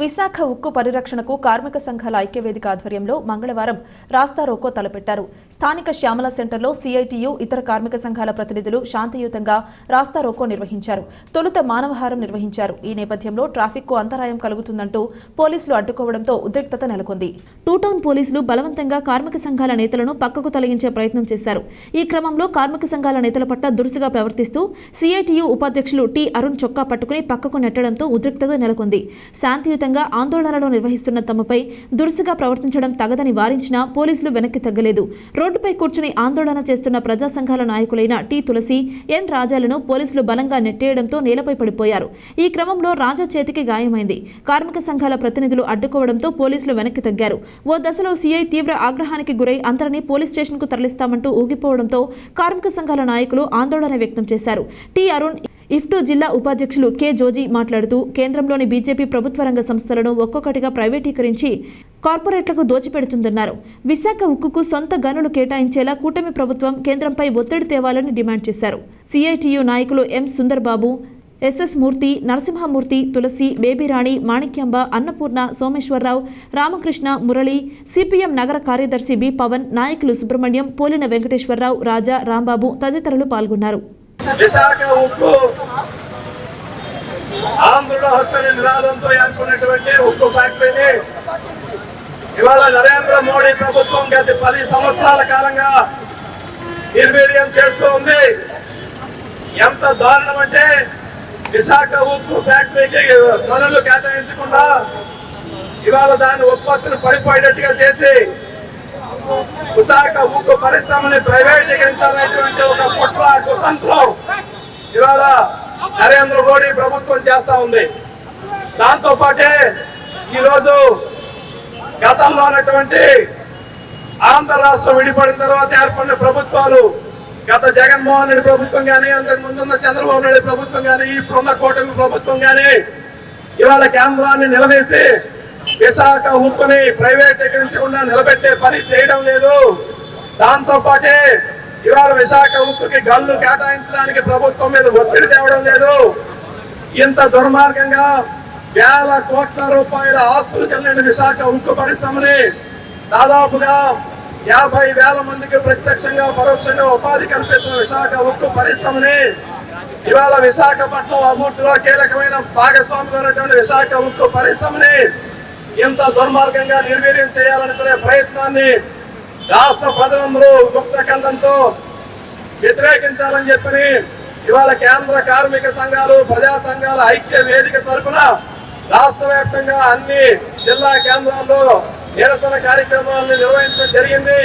విశాఖ ఉక్కు పరిరక్షణకు కార్మిక సంఘాల ఐక్యవేదిక ఆధ్వర్యంలో మంగళవారం రాస్తా రోకో తలపెట్టారు. స్థానిక శ్యామల సెంటర్లో సిఐటియు ఇతర కార్మిక సంఘాల ప్రతినిధులు శాంతియుతంగా రాస్తా రోకో నిర్వహించారు. తొలుత మానవహారం నిర్వహించారు. ఈ నేపథ్యంలో ట్రాఫిక్కు అంతరాయం కలుగుతుందంటూ పోలీసులు అడ్డుకోవడంతో ఉద్రిక్తత నెలకొంది. టూ టౌన్ పోలీసులు బలవంతంగా కార్మిక సంఘాల నేతలను పక్కకు తొలగించే ప్రయత్నం చేశారు. ఈ క్రమంలో కార్మిక సంఘాల నేతల పట్ల దురుసుగా ప్రవర్తిస్తూ సిఐటియు ఉపాధ్యక్షులు టి. అరుణ్ చొక్కా పట్టుకుని పక్కకు నెట్టడంతో ఉద్రిక్తత నెలకొంది. శాంతియుతంగా ఆందోళనలు నిర్వహిస్తున్న తమపై దురుసుగా ప్రవర్తించడం తగదని వారించినా పోలీసులు వెనక్కి తగ్గలేదు. రోడ్డుపై కూర్చుని ఆందోళన చేస్తున్న ప్రజా సంఘాల నాయకులైన టి తులసి ఎన్ రాజాలను పోలీసులు బలంగా నెట్టేయడంతో నేలపై పడిపోయారు. ఈ క్రమంలో రాజా చేతికి గాయమైంది. కార్మిక సంఘాల ప్రతినిధులు అడ్డుకోవడంతో పోలీసులు వెనక్కి తగ్గారు. ఓ దశలో సీఐ తీవ్ర ఆగ్రహానికి గురై అందరినీ పోలీస్ స్టేషన్కు తరలిస్తామంటూ ఊగిపోవడంతో కార్మిక సంఘాల నాయకులు ఆందోళన వ్యక్తం చేశారు. టి అరుణ్ ఇఫ్టు జిల్లా ఉపాధ్యక్షులు కె జోజీ మాట్లాడుతూ కేంద్రంలోని బీజేపీ ప్రభుత్వ రంగ సంస్థలను ఒక్కొక్కటిగా ప్రైవేటీకరించి కార్పొరేట్లకు దోచిపెడుతుందన్నారు. విశాఖ ఉక్కుకు సొంత గనులు కేటాయించేలా కూటమి ప్రభుత్వం కేంద్రంపై ఒత్తిడి తేవాలని డిమాండ్ చేశారు. సిఐటియు నాయకులు M Sundarbabu SS Murthy Narasimhamurthy Tulasi Babyrani Manikyamba Annapurna Someswararao Ramakrishna Murali CPM నగర కార్యదర్శి బి పవన్ నాయకులు సుబ్రహ్మణ్యం పోలిన వెంకటేశ్వరరావు రాజా రాంబాబు తదితరులు పాల్గొన్నారు. విశాఖ ఉక్కు. ఆంధ్రుల హక్కుల నినాదంతో ఏర్పడినటువంటి ఉక్కు ఫ్యాక్టరీని ఇవాళ నరేంద్ర మోడీ ప్రభుత్వం గత పది సంవత్సరాల కాలంగా నిర్వీర్యం చేస్తూ ఉంది. ఎంత దారుణం అంటే విశాఖ ఉక్కు ఫ్యాక్టరీకి పనులు కేటాయించకుండా ఇవాళ దాని ఉత్పత్తిని పడిపోయేటట్టుగా చేసి విశాఖ ఉక్కు పరిశ్రమని ప్రైవేటీకరించాలనేటువంటి ఒక కుట్ర కుతంత్రం ఇవాళ నరేంద్ర మోడీ ప్రభుత్వం చేస్తా ఉంది. దాంతో పాటే ఈరోజు గతంలో ఉన్నటువంటి ఆంధ్ర రాష్ట్రం విడిపడిన తర్వాత ఏర్పడిన ప్రభుత్వాలు గత జగన్మోహన్ రెడ్డి ప్రభుత్వం కానీ అంతకు ముందున్న చంద్రబాబు నాయుడు ప్రభుత్వం కానీ ఇప్పుడున్న కూటమి ప్రభుత్వం కానీ ఇవాళ కేంద్రాన్ని నిలదీసి విశాఖ ఉప్పుని ప్రైవేటీకరించకుండా నిలబెట్టే పని చేయడం లేదు. దాంతో పాటే ఇవాళ విశాఖ ఉప్పుకి గల్లు కేటాయించడానికి ప్రభుత్వం మీద ఒత్తిడి తేవడం లేదు. ఇంత దుర్మార్గంగా వేల కోట్ల రూపాయల ఆస్తులు చెందిన విశాఖ ఉక్కు పరిశ్రమని దాదాపుగా యాభై వేల మందికి ప్రత్యక్షంగా పరోక్షంగా ఉపాధి కల్పిస్తున్న విశాఖ ఉక్కు పరిశ్రమని ఇవాళ విశాఖపట్నం అభివృద్ధిలో కీలకమైన భాగస్వామి ఉన్నటువంటి విశాఖ ఉక్కు పరిశ్రమని ఇంత దుర్మార్గంగా నిర్వీర్యం చేయాలనుకునే ప్రయత్నాన్ని రాష్ట్ర ప్రజలందరూ గుప్త కంఠంతో వ్యతిరేకించాలని చెప్పని ఇవాళ కేంద్ర కార్మిక సంఘాలు ప్రజా సంఘాల ఐక్య వేదిక తరఫున రాష్ట్ర వ్యాప్తంగా అన్ని జిల్లా కేంద్రాల్లో నిరసన కార్యక్రమాలను నిర్వహించడం జరిగింది.